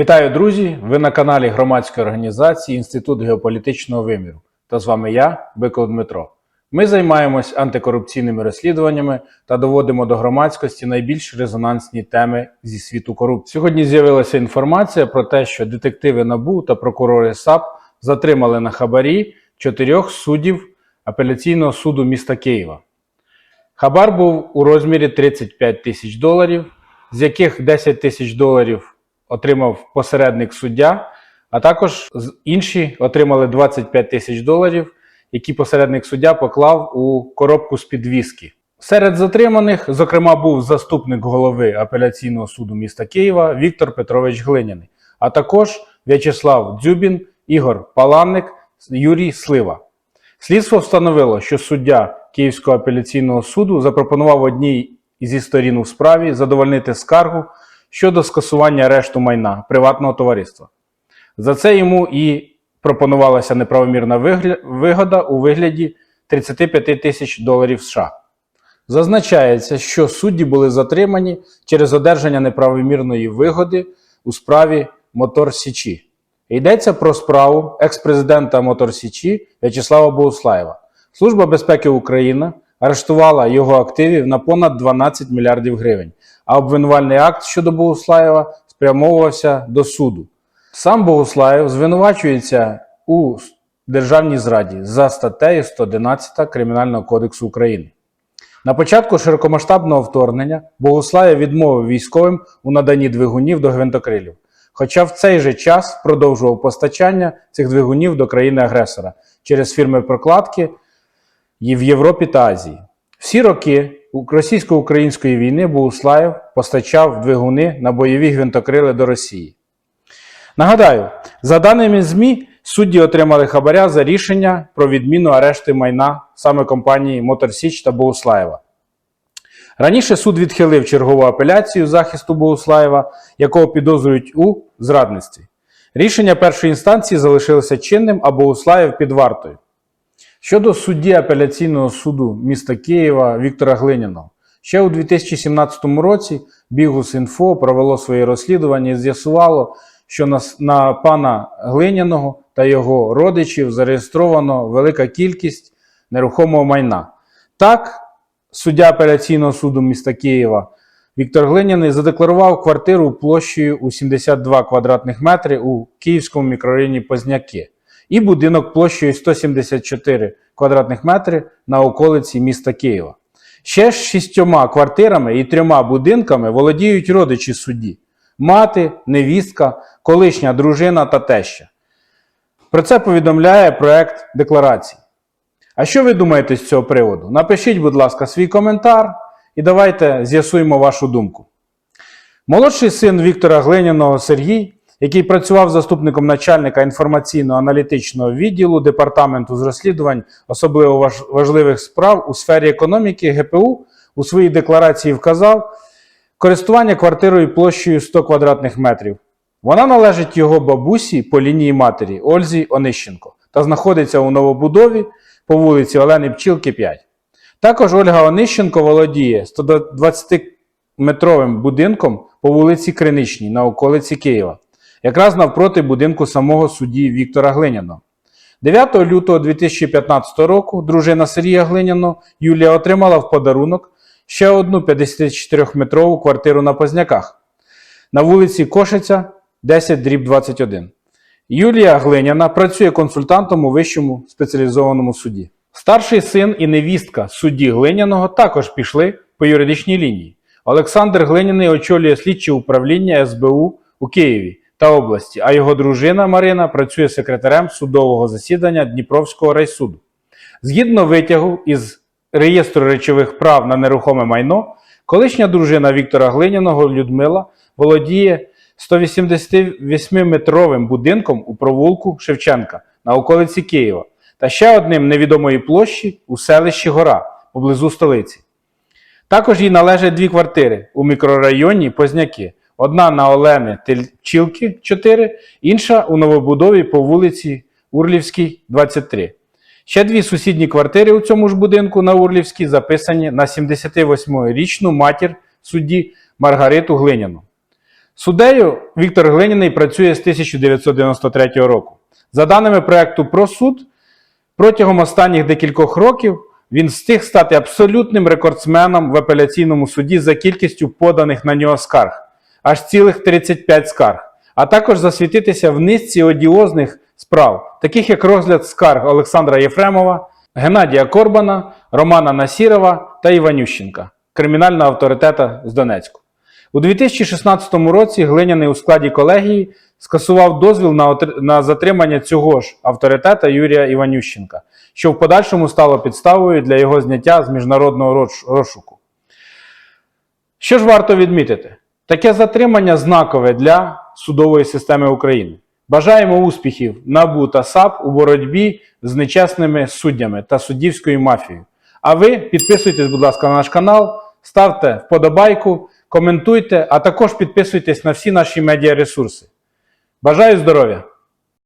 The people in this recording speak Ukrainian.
Вітаю, друзі! Ви на каналі громадської організації Інститут геополітичного виміру. Та з вами я, Биков Дмитро. Ми займаємось антикорупційними розслідуваннями та доводимо до громадськості найбільш резонансні теми зі світу корупції. Сьогодні з'явилася інформація про те, що детективи НАБУ та прокурори САП затримали на хабарі чотирьох суддів апеляційного суду міста Києва. Хабар був у розмірі 35 тисяч доларів, з яких 10 тисяч доларів отримав посередник суддя, а також інші отримали 25 тисяч доларів, які посередник суддя поклав у коробку з підвіски. Серед затриманих, зокрема, був заступник голови апеляційного суду міста Києва Віктор Петрович Глиняний, а також В'ячеслав Дзюбін, Ігор Паланник, Юрій Слива. Слідство встановило, що суддя Київського апеляційного суду запропонував одній зі сторін у справі задовольнити скаргу щодо скасування арешту майна приватного товариства. За це йому і пропонувалася неправомірна вигода у вигляді 35 тисяч доларів США. Зазначається, що судді були затримані через одержання неправомірної вигоди у справі Мотор Січі. Йдеться про справу екс-президента Мотор Січі В'ячеслава Боуслаєва. Служба безпеки України арештувала його активів на понад 12 мільярдів гривень, а обвинувальний акт щодо Богуслаєва спрямовувався до суду. Сам Богуслаєв звинувачується у державній зраді за статтею 111 Кримінального кодексу України. На початку широкомасштабного вторгнення Богуслаєв відмовив військовим у наданні двигунів до гвинтокрилів, хоча в цей же час продовжував постачання цих двигунів до країни-агресора через фірми прокладки і в Європі та Азії. Всі роки російсько-української війни Богуслаєв постачав двигуни на бойові гвинтокрили до Росії. Нагадаю, за даними ЗМІ, судді отримали хабаря за рішення про відміну арешти майна саме компанії Мотор Січ та Богуслаєва. Раніше суд відхилив чергову апеляцію захисту Богуслаєва, якого підозрюють у зрадництві. Рішення першої інстанції залишилося чинним, а Богуслаєв під вартою. Щодо судді апеляційного суду міста Києва Віктора Глиняного, ще у 2017 році Бігус.Інфо провело своє розслідування і з'ясувало, що на, на пана Глиняного та його родичів зареєстровано велика кількість нерухомого майна. Так, суддя апеляційного суду міста Києва Віктор Глиняний задекларував квартиру площею у 72 квадратних метри у Київському мікрорайоні Позняки і будинок площею 174 квадратних метри на околиці міста Києва. Ще з шістьома квартирами і трьома будинками володіють родичі судді: мати, невістка, колишня дружина та теща. Про це повідомляє проект декларації. А що ви думаєте з цього приводу? Напишіть, будь ласка, свій коментар і давайте з'ясуємо вашу думку. Молодший син Віктора Глиняного Сергій, який працював заступником начальника інформаційно-аналітичного відділу департаменту з розслідувань особливо важливих справ у сфері економіки ГПУ, у своїй декларації вказав користування квартирою площею 100 квадратних метрів. Вона належить його бабусі по лінії матері Ользі Онищенко та знаходиться у новобудові по вулиці Олени Пчілки 5. Також Ольга Онищенко володіє 120-метровим будинком по вулиці Криничній на околиці Києва, якраз навпроти будинку самого судді Віктора Глиняного. 9 лютого 2015 року дружина Сергія Глиняного Юлія отримала в подарунок ще одну 54-метрову квартиру на Позняках на вулиці Кошиця 10 дріб 21. Юлія Глиняна працює консультантом у вищому спеціалізованому суді. Старший син і невістка судді Глиняного також пішли по юридичній лінії. Олександр Глиняний очолює слідче управління СБУ у Києві та області, а його дружина Марина працює секретарем судового засідання Дніпровського райсуду. Згідно витягу із реєстру речових прав на нерухоме майно, колишня дружина Віктора Глиняного Людмила володіє 188-метровим будинком у провулку Шевченка на околиці Києва та ще одним невідомої площі у селищі Гора поблизу столиці. Також їй належать дві квартири у мікрорайоні Позняки. Одна на Олени Тельчілки 4, інша у новобудові по вулиці Урлівській, 23. Ще дві сусідні квартири у цьому ж будинку на Урлівській записані на 78-річну матір судді Маргариту Глиняну. Суддею Віктор Глиняний працює з 1993 року. За даними проекту про суд, протягом останніх декількох років він встиг стати абсолютним рекордсменом в апеляційному суді за кількістю поданих на нього скарг аж цілих 35 скарг, а також засвітитися в низці одіозних справ, таких як розгляд скарг Олександра Єфремова, Геннадія Корбана, Романа Насірова та Іванющенка, кримінального авторитета з Донецьку. У 2016 році Глиняний у складі колегії скасував дозвіл на, на затримання цього ж авторитета Юрія Іванющенка, що в подальшому стало підставою для його зняття з міжнародного розшуку. Що ж варто відмітити? Таке затримання знакове для судової системи України. Бажаємо успіхів НАБУ та САП у боротьбі з нечесними суддями та суддівською мафією. А ви підписуйтесь, будь ласка, на наш канал, ставте вподобайку, коментуйте, а також підписуйтесь на всі наші медіаресурси. Бажаю здоров'я!